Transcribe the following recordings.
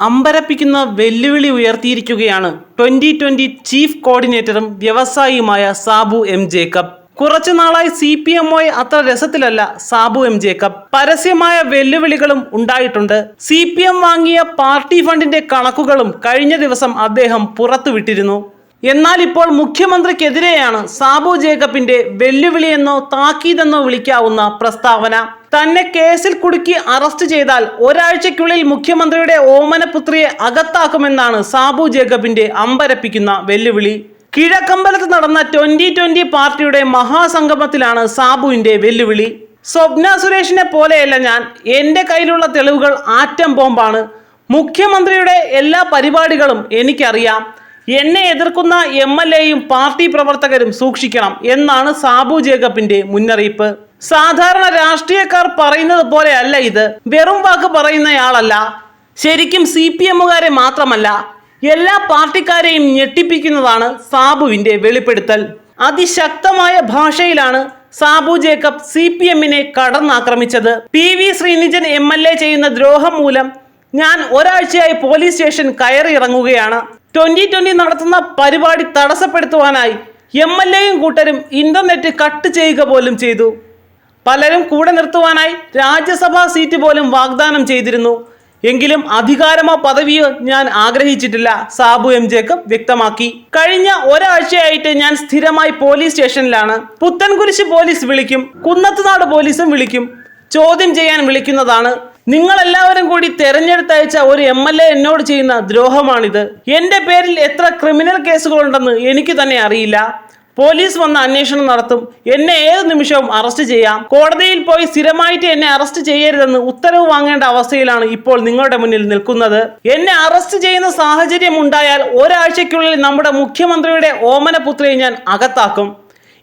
അമ്പരപ്പിക്കുന്ന വെല്ലുവിളി ഉയർത്തിയിരിക്കുകയാണ് ട്വന്റി ട്വന്റി ചീഫ് കോർഡിനേറ്ററും വ്യവസായിയുമായ സാബു എം ജേക്കബ്. കുറച്ചു നാളായി സി പി എംഒയെ അത്ര രസത്തിലല്ല സാബു എം ജേക്കബ്. പരസ്യമായ വെല്ലുവിളികളും ഉണ്ടായിട്ടുണ്ട്. സി പി എം വാങ്ങിയ പാർട്ടി ഫണ്ടിന്റെ കണക്കുകളും കഴിഞ്ഞ ദിവസം അദ്ദേഹം പുറത്തുവിട്ടിരുന്നു. എന്നാൽ ഇപ്പോൾ മുഖ്യമന്ത്രിക്കെതിരെയാണ് സാബു ജേക്കബിന്റെ വെല്ലുവിളിയെന്നോ താക്കീതെന്നോ വിളിക്കാവുന്ന പ്രസ്താവന. തന്നെ കേസിൽ കുടുക്കി അറസ്റ്റ് ചെയ്താൽ ഒരാഴ്ചയ്ക്കുള്ളിൽ മുഖ്യമന്ത്രിയുടെ ഓമനപുത്രിയെ അകത്താക്കുമെന്നാണ് സാബു ജേക്കബിന്റെ അമ്പരപ്പിക്കുന്ന വെല്ലുവിളി. കിഴക്കമ്പലത്ത് നടന്ന ട്വന്റി ട്വന്റി പാർട്ടിയുടെ മഹാസംഗമത്തിലാണ് സാബുവിന്റെ വെല്ലുവിളി. സ്വപ്ന സുരേഷിനെ പോലെയല്ല ഞാൻ. എന്റെ കയ്യിലുള്ള തെളിവുകൾ ആറ്റം ബോംബാണ്. മുഖ്യമന്ത്രിയുടെ എല്ലാ പരിപാടികളും എനിക്കറിയാം. എന്നെ എതിർക്കുന്ന എം എൽ എയും പാർട്ടി പ്രവർത്തകരും സൂക്ഷിക്കണം എന്നാണ് സാബു ജേക്കബിന്റെ മുന്നറിയിപ്പ്. സാധാരണ രാഷ്ട്രീയക്കാർ പറയുന്നത് പോലെ അല്ല ഇത്. വെറും വാക്ക് പറയുന്നയാളല്ല. ശരിക്കും സി പി എമ്മുകാരെ മാത്രമല്ല എല്ലാ പാർട്ടിക്കാരെയും ഞെട്ടിപ്പിക്കുന്നതാണ് സാബുവിന്റെ വെളിപ്പെടുത്തൽ. അതിശക്തമായ ഭാഷയിലാണ് സാബു ജേക്കബ് സി പി എമ്മിനെ കടന്നാക്രമിച്ചത്. P V Sreenijan M L A ചെയ്യുന്ന ദ്രോഹം മൂലം ഞാൻ ഒരാഴ്ചയായി പോലീസ് സ്റ്റേഷൻ കയറി ഇറങ്ങുകയാണ് ട്വന്റി ട്വന്റി നടത്തുന്ന പരിപാടി തടസ്സപ്പെടുത്തുവാനായി എം എൽ എയും കൂട്ടരും ഇന്റർനെറ്റ് കട്ട് ചെയ്യുക പോലും ചെയ്തു. പലരും കൂടെ നിർത്തുവാനായി രാജ്യസഭാ സീറ്റ് പോലും വാഗ്ദാനം ചെയ്തിരുന്നു. എങ്കിലും അധികാരമോ പദവിയോ ഞാൻ ആഗ്രഹിച്ചിട്ടില്ല സാബു എം ജേക്കബ് വ്യക്തമാക്കി. കഴിഞ്ഞ ഒരാഴ്ചയായിട്ട് ഞാൻ സ്ഥിരമായി പോലീസ് സ്റ്റേഷനിലാണ്. പുത്തൻകുരിശ് പോലീസ് വിളിക്കും കുന്നത്തുനാട് പോലീസും വിളിക്കും. ചോദ്യം ചെയ്യാൻ വിളിക്കുന്നതാണ്. നിങ്ങൾ എല്ലാവരും കൂടി തെരഞ്ഞെടുത്തയച്ച ഒരു എം എൽ എ എന്നോട് ചെയ്യുന്ന ദ്രോഹമാണിത്. എന്റെ പേരിൽ എത്ര ക്രിമിനൽ കേസുകളുണ്ടെന്ന് എനിക്ക് തന്നെ അറിയില്ല. പോലീസ് വന്ന് അന്വേഷണം നടത്തും. എന്നെ ഏത് നിമിഷവും അറസ്റ്റ് ചെയ്യാം. കോടതിയിൽ പോയി സ്ഥിരമായിട്ട് എന്നെ അറസ്റ്റ് ചെയ്യരുതെന്ന് ഉത്തരവ് വാങ്ങേണ്ട അവസ്ഥയിലാണ് ഇപ്പോൾ നിങ്ങളുടെ മുന്നിൽ നിൽക്കുന്നത്. എന്നെ അറസ്റ്റ് ചെയ്യുന്ന സാഹചര്യം ഉണ്ടായാൽ ഒരാഴ്ചയ്ക്കുള്ളിൽ നമ്മുടെ മുഖ്യമന്ത്രിയുടെ ഓമനപുത്രയെ ഞാൻ അകത്താക്കും.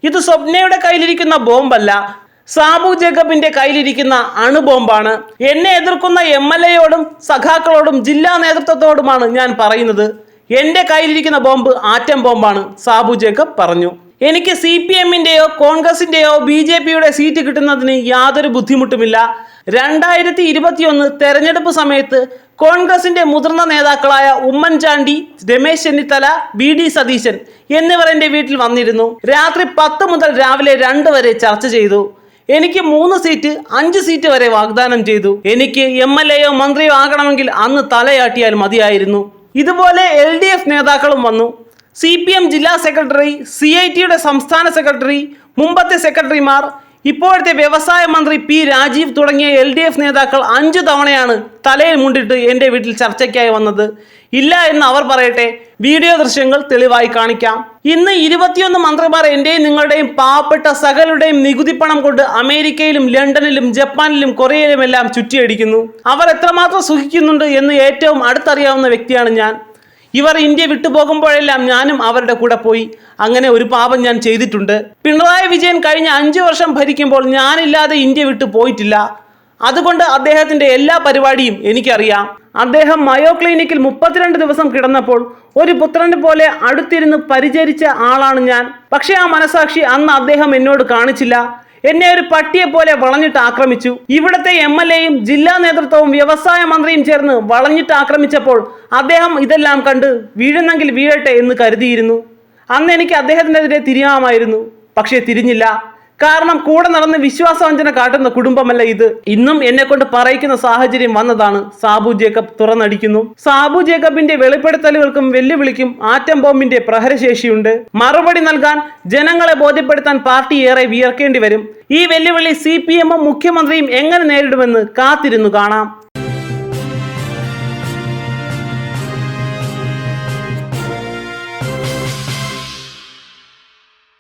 ഇത് സ്വപ്നയുടെ കയ്യിലിരിക്കുന്ന ബോംബല്ല. സാബു ജേക്കബിന്റെ കയ്യിലിരിക്കുന്ന അണുബോംബാണ്. എന്നെ എതിർക്കുന്ന എം എൽ എയോടും സഖാക്കളോടും ജില്ലാ നേതൃത്വത്തോടുമാണ് ഞാൻ പറയുന്നത്. എന്റെ കയ്യിലിരിക്കുന്ന ബോംബ് ആറ്റം ബോംബാണ് സാബു ജേക്കബ് പറഞ്ഞു. എനിക്ക് സി പി എമ്മിന്റെയോ കോൺഗ്രസിന്റെയോ ബി ജെ പിയുടെ സീറ്റ് കിട്ടുന്നതിന് യാതൊരു ബുദ്ധിമുട്ടുമില്ല. രണ്ടായിരത്തി ഇരുപത്തിയൊന്ന് തെരഞ്ഞെടുപ്പ് സമയത്ത് കോൺഗ്രസിന്റെ മുതിർന്ന നേതാക്കളായ ഉമ്മൻചാണ്ടി രമേശ് ചെന്നിത്തല ബി ഡി സതീശൻ എന്നിവർ എന്റെ വീട്ടിൽ വന്നിരുന്നു. രാത്രി പത്ത് മുതൽ രാവിലെ രണ്ട് വരെ ചർച്ച ചെയ്തു. എനിക്ക് മൂന്ന് സീറ്റ് അഞ്ച് സീറ്റ് വരെ വാഗ്ദാനം ചെയ്തു. എനിക്ക് എം എൽ എയോ മന്ത്രിയോ ആകണമെങ്കിൽ അന്ന് തലയാട്ടിയാൽ മതിയായിരുന്നു. ഇതുപോലെ എൽ ഡി എഫ് നേതാക്കളും വന്നു. സി പി എം ജില്ലാ സെക്രട്ടറി സി ഐ ടിയുടെ സംസ്ഥാന സെക്രട്ടറി മുമ്പത്തെ സെക്രട്ടറിമാർ ഇപ്പോഴത്തെ വ്യവസായ മന്ത്രി പി രാജീവ് തുടങ്ങിയ എൽ ഡി എഫ് നേതാക്കൾ അഞ്ചു തവണയാണ് തലയിൽ മുണ്ടിട്ട് എന്റെ വീട്ടിൽ ചർച്ചയ്ക്കായി വന്നത്. ഇല്ല എന്ന് അവർ പറയട്ടെ വീഡിയോ ദൃശ്യങ്ങൾ തെളിവായി കാണിക്കാം. ഇന്ന് ഇരുപത്തിയൊന്ന് മന്ത്രിമാർ എന്റെയും നിങ്ങളുടെയും പാവപ്പെട്ട സകലുടെയും നികുതി പണം കൊണ്ട് അമേരിക്കയിലും ലണ്ടനിലും ജപ്പാനിലും കൊറിയയിലും എല്ലാം ചുറ്റിയടിക്കുന്നു. അവർ എത്രമാത്രം സുഖിക്കുന്നുണ്ട് എന്ന് ഏറ്റവും അടുത്തറിയാവുന്ന വ്യക്തിയാണ് ഞാൻ. ഇവർ ഇന്ത്യ വിട്ടുപോകുമ്പോഴെല്ലാം ഞാനും അവരുടെ കൂടെ പോയി. അങ്ങനെ ഒരു പാപം ഞാൻ ചെയ്തിട്ടുണ്ട്. പിണറായി വിജയൻ കഴിഞ്ഞ അഞ്ച് വർഷം ഭരിക്കുമ്പോൾ ഞാനില്ലാതെ ഇന്ത്യ വിട്ടു പോയിട്ടില്ല. അതുകൊണ്ട് അദ്ദേഹത്തിന്റെ എല്ലാ പരിപാടിയും എനിക്കറിയാം. അദ്ദേഹം മയോ ക്ലിനിക്കിൽ മുപ്പത്തിരണ്ട് ദിവസം കിടന്നപ്പോൾ ഒരു പുത്രനെ പോലെ അടുത്തിരുന്ന് പരിചരിച്ച ആളാണ് ഞാൻ. പക്ഷേ ആ മനസാക്ഷി അന്ന് അദ്ദേഹം എന്നോട് കാണിച്ചില്ല. എന്നെ ഒരു പട്ടിയെ പോലെ വളഞ്ഞിട്ട് ആക്രമിച്ചു. ഇവിടത്തെ എം എൽ എയും ജില്ലാ നേതൃത്വവും വ്യവസായ മന്ത്രിയും ചേർന്ന് വളഞ്ഞിട്ട് ആക്രമിച്ചപ്പോൾ അദ്ദേഹം ഇതെല്ലാം കണ്ട് വീഴുന്നെങ്കിൽ വീഴട്ടെ എന്ന് കരുതിയിരുന്നു. അന്ന് എനിക്ക് അദ്ദേഹത്തിനെതിരെ തിരിയാമായിരുന്നു. പക്ഷേ തിരിഞ്ഞില്ല. കാരണം കൂടെ നടന്ന് വിശ്വാസവഞ്ചന കാട്ടുന്ന കുടുംബമല്ല ഇത്. ഇന്നും എന്നെ കൊണ്ട് പറയിക്കുന്ന സാഹചര്യം വന്നതാണ് സാബു ജേക്കബ് തുറന്നടിക്കുന്നു. സാബു ജേക്കബിന്റെ വെളിപ്പെടുത്തലുകൾക്കും വെല്ലുവിളിക്കും ആറ്റം ബോംബിന്റെ പ്രഹരശേഷിയുണ്ട്. മറുപടി നൽകാൻ ജനങ്ങളെ ബോധ്യപ്പെടുത്താൻ പാർട്ടി ഏറെ വിയർക്കേണ്ടി വരും. ഈ വെല്ലുവിളി സി പി എമ്മും മുഖ്യമന്ത്രിയും എങ്ങനെ നേരിടുമെന്ന് കാത്തിരുന്നു കാണാം.